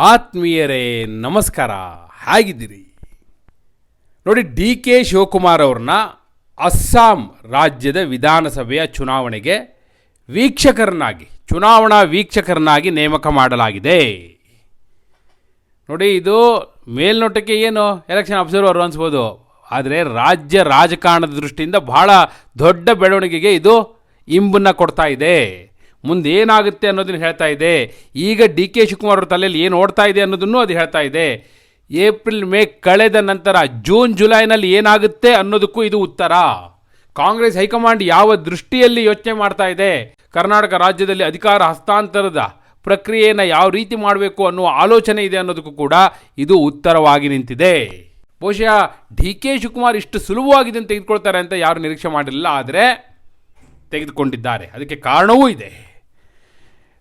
ಆತ್ಮೀಯರೇ, ನಮಸ್ಕಾರ. ಹೇಗಿದ್ದೀರಿ. ನೋಡಿ ಡಿ ಕೆ ಶಿವಕುಮಾರ್ ಅವ್ರನ್ನ ಅಸ್ಸಾಂ ರಾಜ್ಯದ ವಿಧಾನಸಭೆಯ ಚುನಾವಣೆಗೆ ವೀಕ್ಷಕರನ್ನಾಗಿ, ಚುನಾವಣಾ ವೀಕ್ಷಕರನ್ನಾಗಿ ನೇಮಕ ಮಾಡಲಾಗಿದೆ. ನೋಡಿ, ಇದು ಮೇಲ್ನೋಟಕ್ಕೆ ಏನು ಎಲೆಕ್ಷನ್ ಅಬ್ಸರ್ವರ್ ಅನ್ಸ್ಬೋದು. ಆದರೆ ರಾಜ್ಯ ರಾಜಕಾರಣದ ದೃಷ್ಟಿಯಿಂದ ಬಹಳ ದೊಡ್ಡ ಬೆಳವಣಿಗೆಗೆ ಇದು ಇಂಬನ್ನು ಕೊಡ್ತಾ ಇದೆ. ಮುಂದೆ ಏನಾಗುತ್ತೆ ಅನ್ನೋದನ್ನು ಹೇಳ್ತಾ ಇದೆ. ಈಗ ಡಿ ಕೆ ಶಿವಕುಮಾರ್ ಅವ್ರ ತಲೆಯಲ್ಲಿ ಏನು ಓಡ್ತಾ ಇದೆ ಅನ್ನೋದನ್ನು ಅದು ಹೇಳ್ತಾ ಇದೆ. ಏಪ್ರಿಲ್, ಮೇ ಕಳೆದ ನಂತರ ಜೂನ್, ಜುಲೈನಲ್ಲಿ ಏನಾಗುತ್ತೆ ಅನ್ನೋದಕ್ಕೂ ಇದು ಉತ್ತರ. ಕಾಂಗ್ರೆಸ್ ಹೈಕಮಾಂಡ್ ಯಾವ ದೃಷ್ಟಿಯಲ್ಲಿ ಯೋಚನೆ ಮಾಡ್ತಾ ಇದೆ? ಕರ್ನಾಟಕ ರಾಜ್ಯದಲ್ಲಿ ಅಧಿಕಾರ ಹಸ್ತಾಂತರದ ಪ್ರಕ್ರಿಯೆಯನ್ನು ಯಾವ ರೀತಿ ಮಾಡಬೇಕು ಅನ್ನುವ ಆಲೋಚನೆ ಇದೆ ಅನ್ನೋದಕ್ಕೂ ಕೂಡ ಇದು ಉತ್ತರವಾಗಿ ನಿಂತಿದೆ. ಬಹುಶಃ ಡಿ ಕೆ ಶಿವಕುಮಾರ್ ಇಷ್ಟು ಸುಲಭವಾಗಿದೆ ಅಂತ ತೆಗೆದುಕೊಳ್ತಾರೆ ಅಂತ ಯಾರು ನಿರೀಕ್ಷೆ ಮಾಡಿರಲಿಲ್ಲ, ಆದರೆ ತೆಗೆದುಕೊಂಡಿದ್ದಾರೆ. ಅದಕ್ಕೆ ಕಾರಣವೂ ಇದೆ.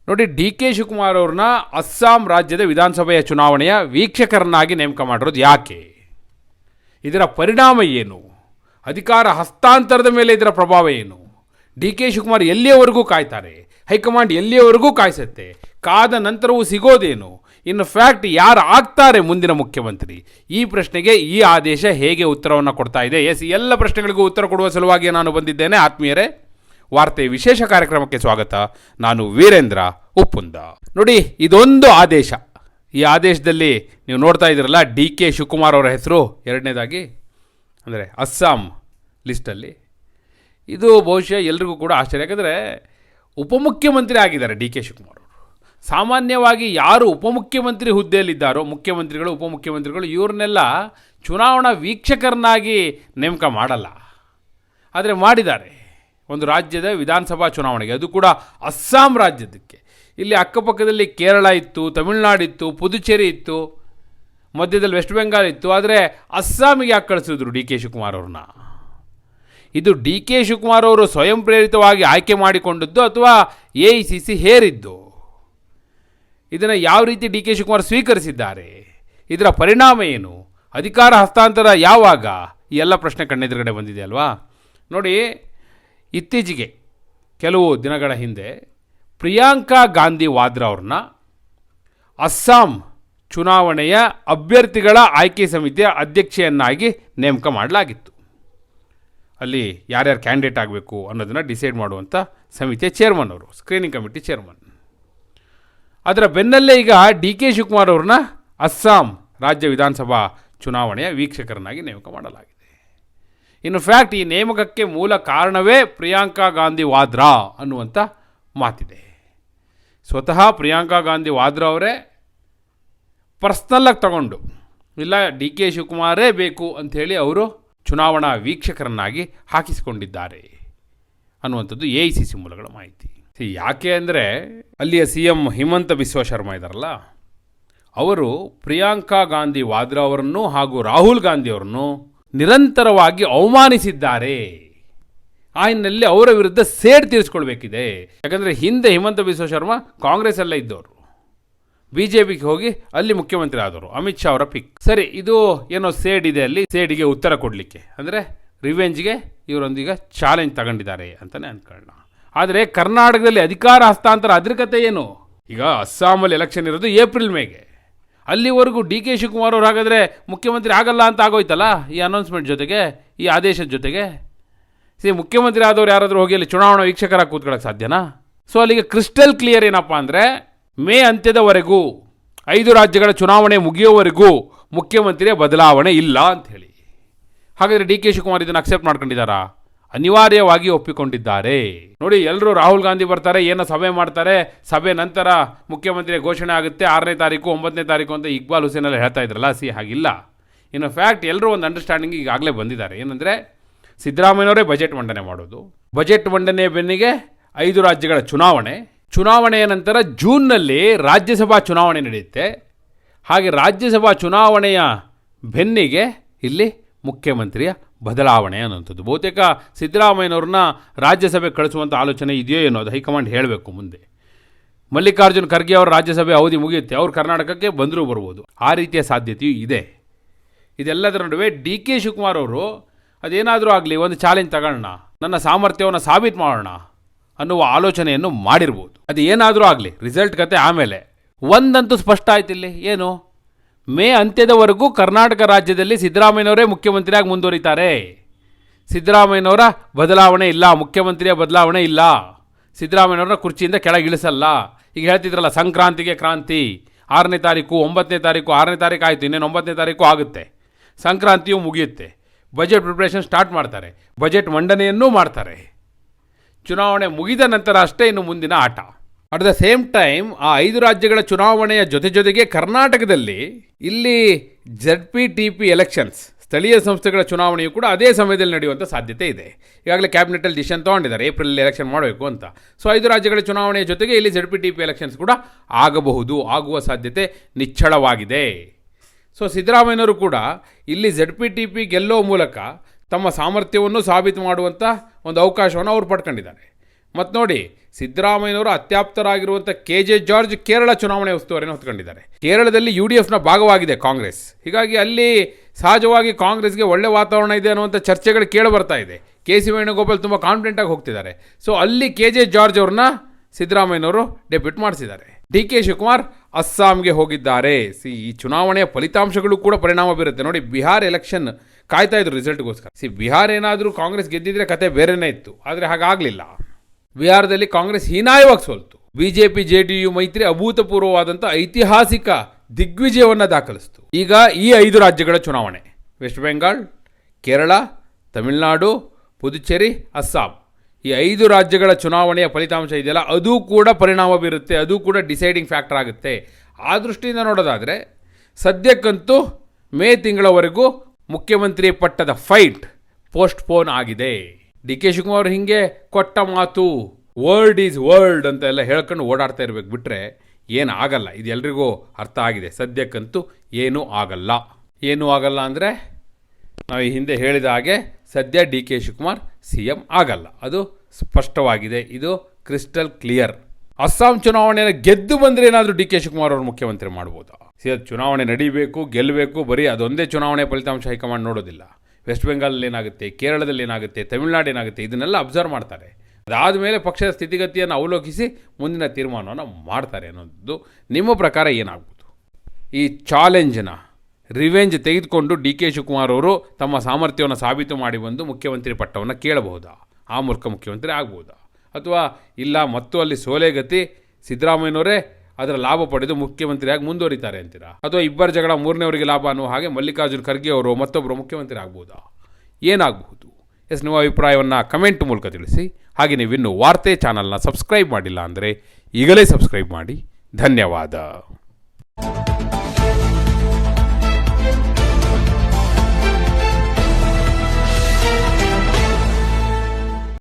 ನೋಡಿ, ಡಿ ಕೆ ಶಿವಕುಮಾರ್ ಅವ್ರನ್ನ ಅಸ್ಸಾಂ ರಾಜ್ಯದ ವಿಧಾನಸಭೆಯ ಚುನಾವಣೆಯ ವೀಕ್ಷಕರನ್ನಾಗಿ ನೇಮಕ ಮಾಡಿರೋದು ಯಾಕೆ? ಇದರ ಪರಿಣಾಮ ಏನು? ಅಧಿಕಾರ ಹಸ್ತಾಂತರದ ಮೇಲೆ ಇದರ ಪ್ರಭಾವ ಏನು? ಡಿ ಕೆ ಶಿವಕುಮಾರ್ ಎಲ್ಲಿಯವರೆಗೂ ಕಾಯ್ತಾರೆ? ಹೈಕಮಾಂಡ್ ಎಲ್ಲಿಯವರೆಗೂ ಕಾಯಿಸುತ್ತೆ? ಕಾದ ನಂತರವೂ ಸಿಗೋದೇನು? ಇನ್ನು ಫ್ಯಾಕ್ಟ್ ಯಾರು ಆಗ್ತಾರೆ ಮುಂದಿನ ಮುಖ್ಯಮಂತ್ರಿ? ಈ ಪ್ರಶ್ನೆಗೆ ಈ ಆದೇಶ ಹೇಗೆ ಉತ್ತರವನ್ನು ಕೊಡ್ತಾ ಇದೆ? ಎಸ್ ಎಲ್ಲ ಪ್ರಶ್ನೆಗಳಿಗೂ ಉತ್ತರ ಕೊಡುವ ಸಲುವಾಗಿ ನಾನು ಬಂದಿದ್ದೇನೆ. ಆತ್ಮೀಯರೇ ವಾರ್ತೆ ವಿಶೇಷ ಕಾರ್ಯಕ್ರಮಕ್ಕೆ ಸ್ವಾಗತ. ನಾನು ವೀರೇಂದ್ರ ಉಪ್ಪುಂದ. ನೋಡಿ, ಇದೊಂದು ಆದೇಶ. ಈ ಆದೇಶದಲ್ಲಿ ನೀವು ನೋಡ್ತಾ ಇದ್ದೀರಲ್ಲ, ಡಿ ಕೆ ಶಿವಕುಮಾರ್ ಅವರ ಹೆಸರು ಎರಡನೇದಾಗಿ, ಅಂದರೆ ಅಸ್ಸಾಂ ಲಿಸ್ಟಲ್ಲಿ. ಇದು ಬಹುಶಃ ಎಲ್ರಿಗೂ ಕೂಡ ಆಶ್ಚರ್ಯ. ಯಾಕಂದರೆ ಉಪಮುಖ್ಯಮಂತ್ರಿ ಆಗಿದ್ದಾರೆ ಡಿ ಕೆ ಶಿವಕುಮಾರ್ ಅವರು. ಸಾಮಾನ್ಯವಾಗಿ ಯಾರು ಉಪಮುಖ್ಯಮಂತ್ರಿ ಹುದ್ದೆಯಲ್ಲಿದ್ದಾರೋ, ಮುಖ್ಯಮಂತ್ರಿಗಳು, ಉಪಮುಖ್ಯಮಂತ್ರಿಗಳು, ಇವ್ರನ್ನೆಲ್ಲ ಚುನಾವಣಾ ವೀಕ್ಷಕರನ್ನಾಗಿ ನೇಮಕ ಮಾಡಲ್ಲ. ಆದರೆ ಮಾಡಿದ್ದಾರೆ. ಒಂದು ರಾಜ್ಯದ ವಿಧಾನಸಭಾ ಚುನಾವಣೆಗೆ. ಅದು ಕೂಡ ಅಸ್ಸಾಂ ರಾಜ್ಯದಕ್ಕೆ. ಇಲ್ಲಿ ಅಕ್ಕಪಕ್ಕದಲ್ಲಿ ಕೇರಳ ಇತ್ತು ತಮಿಳುನಾಡಿತ್ತು ಪುದುಚೇರಿ ಇತ್ತು, ಮಧ್ಯದಲ್ಲಿ ವೆಸ್ಟ್ ಬೆಂಗಾಲ್ ಇತ್ತು. ಆದರೆ ಅಸ್ಸಾಮಿಗೆ ಯಾಕೆ ಕಳಿಸಿದ್ರು ಡಿ ಕೆ ಶಿವಕುಮಾರ್ ಅವ್ರನ್ನ? ಇದು ಡಿ ಕೆ ಶಿವಕುಮಾರ್ ಅವರು ಸ್ವಯಂ ಪ್ರೇರಿತವಾಗಿ ಆಯ್ಕೆ ಮಾಡಿಕೊಂಡದ್ದು ಅಥವಾ ಎ ಐ ಸಿ ಸಿ ಹೇರಿದ್ದು? ಇದನ್ನು ಯಾವ ರೀತಿ ಡಿ ಕೆ ಶಿವಕುಮಾರ್ ಸ್ವೀಕರಿಸಿದ್ದಾರೆ? ಇದರ ಪರಿಣಾಮ ಏನು? ಅಧಿಕಾರ ಹಸ್ತಾಂತರ ಯಾವಾಗ? ಈ ಎಲ್ಲ ಪ್ರಶ್ನೆ ಕಣ್ಣೆದುರುಗಡೆ ಬಂದಿದೆ ಅಲ್ವಾ? ನೋಡಿ ಇತ್ತೀಚೆಗೆ, ಕೆಲವು ದಿನಗಳ ಹಿಂದೆ, ಪ್ರಿಯಾಂಕಾ ಗಾಂಧಿ ವಾದ್ರಾ ಅವ್ರನ್ನ ಅಸ್ಸಾಂ ಚುನಾವಣೆಯ ಅಭ್ಯರ್ಥಿಗಳ ಆಯ್ಕೆ ಸಮಿತಿಯ ಅಧ್ಯಕ್ಷೆಯನ್ನಾಗಿ ನೇಮಕ ಮಾಡಲಾಗಿತ್ತು. ಅಲ್ಲಿ ಯಾರ್ಯಾರು ಕ್ಯಾಂಡಿಡೇಟ್ ಆಗಬೇಕು ಅನ್ನೋದನ್ನು ಡಿಸೈಡ್ ಮಾಡುವಂಥ ಸಮಿತಿಯ ಚೇರ್ಮನ್ ಅವರು, ಸ್ಕ್ರೀನಿಂಗ್ ಕಮಿಟಿ ಚೇರ್ಮನ್. ಅದರ ಬೆನ್ನಲ್ಲೇ ಈಗ ಡಿ ಕೆ ಶಿವಕುಮಾರ್ ಅವ್ರನ್ನ ಅಸ್ಸಾಂ ರಾಜ್ಯ ವಿಧಾನಸಭಾ ಚುನಾವಣೆಯ ವೀಕ್ಷಕರನ್ನಾಗಿ ನೇಮಕ ಮಾಡಲಾಗಿದೆ ಇನ್ನು ಫ್ಯಾಕ್ಟ್ ಈ ನೇಮಕಕ್ಕೆ ಮೂಲ ಕಾರಣವೇ ಪ್ರಿಯಾಂಕಾ ಗಾಂಧಿ ವಾದ್ರಾ ಅನ್ನುವಂಥ ಮಾತಿದೆ. ಸ್ವತಃ ಪ್ರಿಯಾಂಕಾ ಗಾಂಧಿ ವಾದ್ರಾ ಅವರೇ ಪರ್ಸ್ನಲ್ಲಾಗಿ ತಗೊಂಡು, ಇಲ್ಲ ಡಿ ಕೆ ಶಿವಕುಮಾರೇ ಬೇಕು ಅಂಥೇಳಿ ಅವರು ಚುನಾವಣಾ ವೀಕ್ಷಕರನ್ನಾಗಿ ಹಾಕಿಸಿಕೊಂಡಿದ್ದಾರೆ ಅನ್ನುವಂಥದ್ದು ಎ ಐ ಸಿ ಸಿ ಮೂಲಗಳ ಮಾಹಿತಿ. ಯಾಕೆ ಅಂದರೆ ಅಲ್ಲಿಯ ಸಿ ಎಂ ಹಿಮಂತ ಬಿಸ್ವ ಶರ್ಮಾ ಇದ್ದಾರಲ್ಲ ಅವರು ಪ್ರಿಯಾಂಕಾ ಗಾಂಧಿ ವಾದ್ರಾ ಅವರನ್ನು ಹಾಗೂ ರಾಹುಲ್ ಗಾಂಧಿ ಅವರನ್ನು ನಿರಂತರವಾಗಿ ಅವಮಾನಿಸಿದ್ದಾರೆ. ಆ ಅವರ ವಿರುದ್ಧ ಸೇಡ್ ತೀರಿಸ್ಕೊಳ್ಬೇಕಿದೆ. ಯಾಕಂದರೆ ಹಿಂದೆ ಹಿಮಂತ ಬಿಸ್ವ ಶರ್ಮಾ ಕಾಂಗ್ರೆಸ್ ಎಲ್ಲ ಇದ್ದವರು ಬಿ ಜೆ ಪಿಗೆ ಹೋಗಿ ಅಲ್ಲಿ ಮುಖ್ಯಮಂತ್ರಿ ಆದವರು ಅಮಿತ್ ಶಾ ಅವರ ಪಿಕ್. ಸರಿ, ಇದು ಏನೋ ಸೇಡ್ ಇದೆ ಅಲ್ಲಿ, ಸೇಡಿಗೆ ಉತ್ತರ ಕೊಡಲಿಕ್ಕೆ. ಅಂದರೆ ರಿವೆಂಜ್ಗೆ ಇವರೊಂದಿಗೆ ಚಾಲೆಂಜ್ ತಗೊಂಡಿದ್ದಾರೆ ಅಂತಲೇ ಅನ್ಕೊಳ್ಳೋಣ ಆದರೆ ಕರ್ನಾಟಕದಲ್ಲಿ ಅಧಿಕಾರ ಹಸ್ತಾಂತರ ಅದ್ರ ಕತೆ ಏನು? ಈಗ ಅಸ್ಸಾಮಲ್ಲಿ ಎಲೆಕ್ಷನ್ ಇರೋದು ಏಪ್ರಿಲ್ ಮೇಗೆ. ಅಲ್ಲಿವರೆಗೂ ಡಿ ಕೆ ಶಿವಕುಮಾರ್ ಅವ್ರು ಹಾಗಾದರೆ ಮುಖ್ಯಮಂತ್ರಿ ಆಗಲ್ಲ ಅಂತ ಆಗೋಯ್ತಲ್ಲ ಈ ಅನೌನ್ಸ್ಮೆಂಟ್ ಜೊತೆಗೆ, ಈ ಆದೇಶದ ಜೊತೆಗೆ? ಸಿ ಮುಖ್ಯಮಂತ್ರಿ ಆದವ್ರು ಯಾರಾದರೂ ಹೋಗಿ ಅಲ್ಲಿ ಚುನಾವಣಾ ವೀಕ್ಷಕರಾಗಿ ಕೂತ್ಕೊಳಕ್ಕೆ ಸಾಧ್ಯನಾ? ಸೊ ಅಲ್ಲಿಗೆ ಕ್ರಿಸ್ಟಲ್ ಕ್ಲಿಯರ್ ಏನಪ್ಪ ಅಂದರೆ, ಮೇ ಅಂತ್ಯದವರೆಗೂ, ಐದು ರಾಜ್ಯಗಳ ಚುನಾವಣೆ ಮುಗಿಯೋವರೆಗೂ ಮುಖ್ಯಮಂತ್ರಿಯ ಬದಲಾವಣೆ ಇಲ್ಲ ಅಂತ ಹೇಳಿ. ಹಾಗಾದರೆ ಡಿ ಕೆ ಶಿವಕುಮಾರ್ ಇದನ್ನು ಅಕ್ಸೆಪ್ಟ್ ಮಾಡ್ಕೊಂಡಿದ್ದಾರಾ? ಅನಿವಾರ್ಯವಾಗಿ ಒಪ್ಪಿಕೊಂಡಿದ್ದಾರೆ. ನೋಡಿ ಎಲ್ಲರೂ ರಾಹುಲ್ ಗಾಂಧಿ ಬರ್ತಾರೆ, ಏನೋ ಸಭೆ ಮಾಡ್ತಾರೆ, ಸಭೆ ನಂತರ ಮುಖ್ಯಮಂತ್ರಿ ಘೋಷಣೆ ಆಗುತ್ತೆ, ಆರನೇ ತಾರೀಕು, ಒಂಬತ್ತನೇ ತಾರೀಕು ಅಂತ ಇಕ್ಬಾಲ್ ಹುಸೇನ್ ಎಲ್ಲ ಹೇಳ್ತಾ ಇದ್ರಲ್ಲ, ಸಿ ಹಾಗಿಲ್ಲ. ಇನ್ನು ಫ್ಯಾಕ್ಟ್ ಎಲ್ಲರೂ ಒಂದು ಅಂಡರ್ಸ್ಟ್ಯಾಂಡಿಂಗ್ ಈಗಾಗಲೇ ಬಂದಿದ್ದಾರೆ. ಏನಂದರೆ, ಸಿದ್ದರಾಮಯ್ಯನವರೇ ಬಜೆಟ್ ಮಂಡನೆ ಮಾಡೋದು. ಬಜೆಟ್ ಮಂಡನೆ ಬೆನ್ನಿಗೆ ಐದು ರಾಜ್ಯಗಳ ಚುನಾವಣೆ. ಚುನಾವಣೆಯ ನಂತರ ಜೂನ್ನಲ್ಲಿ ರಾಜ್ಯಸಭಾ ಚುನಾವಣೆ ನಡೆಯುತ್ತೆ. ಹಾಗೆ ರಾಜ್ಯಸಭಾ ಚುನಾವಣೆಯ ಬೆನ್ನಿಗೆ ಇಲ್ಲಿ ಮುಖ್ಯಮಂತ್ರಿಯ ಬದಲಾವಣೆ ಅನ್ನೋಂಥದ್ದು ಬಹುತೇಕ ಸಿದ್ದರಾಮಯ್ಯನವ್ರನ್ನ ರಾಜ್ಯಸಭೆ ಕಳಿಸುವಂಥ ಆಲೋಚನೆ ಇದೆಯೋ ಏನೋ ಅದು ಹೈಕಮಾಂಡ್ ಹೇಳಬೇಕು ಮುಂದೆ. ಮಲ್ಲಿಕಾರ್ಜುನ್ ಖರ್ಗೆ ಅವರ ರಾಜ್ಯಸಭೆ ಅವಧಿ ಮುಗಿಯುತ್ತೆ, ಅವರು ಕರ್ನಾಟಕಕ್ಕೆ ಬಂದರೂ ಬರ್ಬೋದು. ಆ ರೀತಿಯ ಸಾಧ್ಯತೆಯೂ ಇದೆ. ಇದೆಲ್ಲದರ ನಡುವೆ ಡಿ ಕೆ ಶಿವಕುಮಾರ್ ಅವರು, ಅದೇನಾದರೂ ಆಗಲಿ ಒಂದು ಚಾಲೆಂಜ್ ತಗೊಳ್ಳೋಣ ನನ್ನ ಸಾಮರ್ಥ್ಯವನ್ನು ಸಾಬೀತು ಮಾಡೋಣ ಅನ್ನುವ ಆಲೋಚನೆಯನ್ನು ಮಾಡಿರ್ಬೋದು. ಅದು ಏನಾದರೂ ಆಗಲಿ, ರಿಸಲ್ಟ್ ಕತೆ ಆಮೇಲೆ. ಒಂದಂತೂ ಸ್ಪಷ್ಟ ಆಯ್ತು ಇಲ್ಲಿ ಏನು? ಮೇ ಅಂತ್ಯದವರೆಗೂ ಕರ್ನಾಟಕ ರಾಜ್ಯದಲ್ಲಿ ಸಿದ್ದರಾಮಯ್ಯನವರೇ ಮುಖ್ಯಮಂತ್ರಿಯಾಗಿ ಮುಂದುವರಿತಾರೆ. ಸಿದ್ದರಾಮಯ್ಯನವರ ಬದಲಾವಣೆ ಇಲ್ಲ, ಮುಖ್ಯಮಂತ್ರಿಯ ಬದಲಾವಣೆ ಇಲ್ಲ. ಸಿದ್ದರಾಮಯ್ಯನವರ ಕುರ್ಚಿಯಿಂದ ಕೆಳಗಿಳಿಸಲ್ಲ ಈಗ ಹೇಳ್ತಿದ್ರಲ್ಲ, ಸಂಕ್ರಾಂತಿಗೆ ಕ್ರಾಂತಿ. ಆರನೇ ತಾರೀಕು, ಒಂಬತ್ತನೇ ತಾರೀಕು, ಆರನೇ ತಾರೀಕು ಆಯಿತು, ಇನ್ನೇನು ಒಂಬತ್ತನೇ ತಾರೀಕು ಆಗುತ್ತೆ. ಸಂಕ್ರಾಂತಿಯು ಮುಗಿಯುತ್ತೆ. ಬಜೆಟ್ ಪ್ರಿಪ್ರೇಷನ್ ಸ್ಟಾರ್ಟ್ ಮಾಡ್ತಾರೆ. ಬಜೆಟ್ ಮಂಡನೆಯನ್ನೂ ಮಾಡ್ತಾರೆ. ಚುನಾವಣೆ ಮುಗಿದ ನಂತರ ಅಷ್ಟೇ ಇನ್ನು ಮುಂದಿನ ಆಟ. ಅಟ್ ದ ಸೇಮ್ ಟೈಮ್ ಆ ಐದು ರಾಜ್ಯಗಳ ಚುನಾವಣೆಯ ಜೊತೆ ಜೊತೆಗೆ ಕರ್ನಾಟಕದಲ್ಲಿ ಇಲ್ಲಿ Z P T P elections ಸ್ಥಳೀಯ ಸಂಸ್ಥೆಗಳ ಚುನಾವಣೆಯು ಕೂಡ ಅದೇ ಸಮಯದಲ್ಲಿ ನಡೆಯುವಂಥ ಸಾಧ್ಯತೆ ಇದೆ. ಈಗಾಗಲೇ ಕ್ಯಾಬಿನೆಟಲ್ಲಿ ಡಿಸಿಷನ್ ತೊಗೊಂಡಿದ್ದಾರೆ ಏಪ್ರಿಲ್ ಎಲೆಕ್ಷನ್ ಮಾಡಬೇಕು ಅಂತ. ಸೊ ಐದು ರಾಜ್ಯಗಳ ಚುನಾವಣೆಯ ಜೊತೆಗೆ ಇಲ್ಲಿ Z P T P elections ಕೂಡ ಆಗಬಹುದು, ಆಗುವ ಸಾಧ್ಯತೆ ನಿಚ್ಚಳವಾಗಿದೆ. ಸೊ ಸಿದ್ದರಾಮಯ್ಯನವರು ಕೂಡ ಇಲ್ಲಿ ಜೆಡ್ ಪಿ ಟಿ ಪಿ ಗೆಲ್ಲೋ ಮೂಲಕ ತಮ್ಮ ಸಾಮರ್ಥ್ಯವನ್ನು ಸಾಬೀತು ಮಾಡುವಂಥ ಒಂದು ಅವಕಾಶವನ್ನು ಅವರು ಪಡ್ಕೊಂಡಿದ್ದಾರೆ. ಮತ್ತು ನೋಡಿ, ಸಿದ್ದರಾಮಯ್ಯನವರು ಅತ್ಯಾಪ್ತರಾಗಿರುವಂಥ ಕೆ ಜೆ ಜಾರ್ಜ್ ಕೇರಳ ಚುನಾವಣೆ ಉಸ್ತುವಾರಿಯನ್ನು ಹೊತ್ಕೊಂಡಿದ್ದಾರೆ. ಕೇರಳದಲ್ಲಿ ಯು ಡಿ ಎಫ್ನ ಭಾಗವಾಗಿದೆ ಕಾಂಗ್ರೆಸ್. ಹೀಗಾಗಿ ಅಲ್ಲಿ ಸಹಜವಾಗಿ ಕಾಂಗ್ರೆಸ್ಗೆ ಒಳ್ಳೆ ವಾತಾವರಣ ಇದೆ ಅನ್ನುವಂಥ ಚರ್ಚೆಗಳು ಕೇಳಿ ಬರ್ತಾ ಇದೆ. ಕೆ ಸಿ ವೇಣುಗೋಪಾಲ್ ತುಂಬ ಕಾನ್ಫಿಡೆಂಟಾಗಿ ಹೋಗ್ತಿದ್ದಾರೆ. ಸೊ ಅಲ್ಲಿ ಕೆ ಜೆ ಜಾರ್ಜ್ ಅವ್ರನ್ನ ಸಿದ್ದರಾಮಯ್ಯನವರು ಡೆಬ್ಯೂಟ್ ಮಾಡಿಸಿದ್ದಾರೆ. ಡಿ ಕೆ ಶಿವಕುಮಾರ್ ಅಸ್ಸಾಂಗೆ ಹೋಗಿದ್ದಾರೆ. ಸಿ, ಈ ಚುನಾವಣೆಯ ಫಲಿತಾಂಶಗಳು ಕೂಡ ಪರಿಣಾಮ ಬೀರುತ್ತೆ. ನೋಡಿ, ಬಿಹಾರ್ ಎಲೆಕ್ಷನ್ ಕಾಯ್ತಾ ಇದ್ರು ರಿಸಲ್ಟ್ಗೋಸ್ಕರ ಸಿ, ಬಿಹಾರ್ ಏನಾದರೂ ಕಾಂಗ್ರೆಸ್ ಗೆದ್ದಿದ್ರೆ ಕತೆ ಬೇರೆನೇ ಇತ್ತು. ಆದರೆ ಹಾಗಾಗಲಿಲ್ಲ. ಬಿಹಾರದಲ್ಲಿ ಕಾಂಗ್ರೆಸ್ ಹೀನಾಯವಾಗಿ ಸೋಲ್ತು. ಬಿಜೆಪಿ ಜೆ ಡಿ ಯು ಮೈತ್ರಿ ಅಭೂತಪೂರ್ವವಾದಂಥ ಐತಿಹಾಸಿಕ ದಿಗ್ವಿಜಯವನ್ನು ದಾಖಲಿಸಿತು. ಈಗ ಈ ಐದು ರಾಜ್ಯಗಳ ಚುನಾವಣೆ. ವೆಸ್ಟ್ ಬೆಂಗಾಲ್ ಕೇರಳ, ತಮಿಳುನಾಡು, ಪುದುಚೇರಿ, ಅಸ್ಸಾಂ. ಈ ಐದು ರಾಜ್ಯಗಳ ಚುನಾವಣೆಯ ಫಲಿತಾಂಶ ಇದೆಯಲ್ಲ, ಅದು ಕೂಡ ಪರಿಣಾಮ ಬೀರುತ್ತೆ, ಅದು ಕೂಡ ಡಿಸೈಡಿಂಗ್ ಫ್ಯಾಕ್ಟರ್ ಆಗುತ್ತೆ. ಆ ದೃಷ್ಟಿಯಿಂದ ನೋಡೋದಾದರೆ, ಸದ್ಯಕ್ಕಂತೂ ಮೇ ತಿಂಗಳವರೆಗೂ ಮುಖ್ಯಮಂತ್ರಿ ಪಟ್ಟದ ಫೈಟ್ ಪೋಸ್ಟ್ಪೋನ್ ಆಗಿದೆ. ಡಿ ಕೆ ಶಿವಕುಮಾರ್ ಹಿಂಗೆ ಕೊಟ್ಟ ಮಾತು ವರ್ಲ್ಡ್ ಈಸ್ ವರ್ಲ್ಡ್ ಅಂತ ಎಲ್ಲ ಹೇಳ್ಕೊಂಡು ಓಡಾಡ್ತಾ ಇರಬೇಕು. ಬಿಟ್ಟರೆ ಏನು ಆಗಲ್ಲ. ಇದು ಎಲ್ರಿಗೂ ಅರ್ಥ ಆಗಿದೆ. ಸದ್ಯಕ್ಕಂತೂ ಏನೂ ಆಗಲ್ಲ. ಏನೂ ಆಗಲ್ಲ ಅಂದರೆ ನಾವು ಈ ಹಿಂದೆ ಹೇಳಿದ ಹಾಗೆ ಸದ್ಯ D K Shivakumar C M ಆಗಲ್ಲ. ಅದು ಸ್ಪಷ್ಟವಾಗಿದೆ. ಇದು ಕ್ರಿಸ್ಟಲ್ ಕ್ಲಿಯರ್. ಅಸ್ಸಾಂ ಚುನಾವಣೆಯನ್ನು ಗೆದ್ದು ಬಂದರೆ ಏನಾದರೂ ಡಿ ಕೆ ಶಿವಕುಮಾರ್ ಅವರು ಮುಖ್ಯಮಂತ್ರಿ ಮಾಡ್ಬೋದಾ? ಸಿ ಚುನಾವಣೆ ನಡೀಬೇಕು ಗೆಲ್ಲಬೇಕು ಬರೀ ಅದೊಂದೇ ಚುನಾವಣೆ ಫಲಿತಾಂಶ ಹೈಕಮಾಂಡ್ ನೋಡೋದಿಲ್ಲ. ವೆಸ್ಟ್ ಬೆಂಗಾಲಲ್ಲಿ ಏನಾಗುತ್ತೆ, ಕೇರಳದಲ್ಲಿ ಏನಾಗುತ್ತೆ, ತಮಿಳುನಾಡು ಏನಾಗುತ್ತೆ, ಇದನ್ನೆಲ್ಲ ಅಬ್ಸರ್ವ್ ಮಾಡ್ತಾರೆ. ಅದಾದ ಮೇಲೆ ಪಕ್ಷದ ಸ್ಥಿತಿಗತಿಯನ್ನು ಅವಲೋಕಿಸಿ ಮುಂದಿನ ತೀರ್ಮಾನವನ್ನು ಮಾಡ್ತಾರೆ ಅನ್ನೋದು ನಿಮ್ಮ ಪ್ರಕಾರ ಏನಾಗ್ಬೋದು? ಈ ಚಾಲೆಂಜನ್ನ ರಿವೆಂಜ್ ತೆಗೆದುಕೊಂಡು ಡಿ ಕೆ ಶಿವಕುಮಾರ್ ಅವರು ತಮ್ಮ ಸಾಮರ್ಥ್ಯವನ್ನು ಸಾಬೀತು ಮಾಡಿ ಬಂದು ಮುಖ್ಯಮಂತ್ರಿ ಪಟ್ಟವನ್ನು ಕೇಳಬಹುದಾ? ಆ ಮೂರ್ಖ ಮುಖ್ಯಮಂತ್ರಿ ಆಗ್ಬೋದಾ? ಅಥವಾ ಇಲ್ಲ, ಮತ್ತು ಅಲ್ಲಿ ಸೋಲೆಗತಿ ಸಿದ್ದರಾಮಯ್ಯನವರೇ ಅದರ ಲಾಭ ಪಡೆದು ಮುಖ್ಯಮಂತ್ರಿಯಾಗಿ ಮುಂದುವರಿತಾರೆ ಅಂತೀರಾ? ಅಥವಾ ಇಬ್ಬರ ಜಗಳ ಮೂರನೇವರಿಗೆ ಲಾಭ ಅನ್ನೋ ಹಾಗೆ ಮಲ್ಲಿಕಾರ್ಜುನ್ ಖರ್ಗೆ ಅವರು ಮತ್ತೊಬ್ಬರು ಮುಖ್ಯಮಂತ್ರಿ ಆಗ್ಬೋದಾ? ಏನಾಗಬಹುದು? ಎಸ್, ನಿಮ್ಮ ಅಭಿಪ್ರಾಯವನ್ನು ಕಮೆಂಟ್ ಮೂಲಕ ತಿಳಿಸಿ. ಹಾಗೆ ನೀವಿನ್ನು ವಾರ್ತೆ ಚಾನಲ್ನ ಸಬ್ಸ್ಕ್ರೈಬ್ ಮಾಡಿಲ್ಲ ಅಂದರೆ ಈಗಲೇ ಸಬ್ಸ್ಕ್ರೈಬ್ ಮಾಡಿ. ಧನ್ಯವಾದ.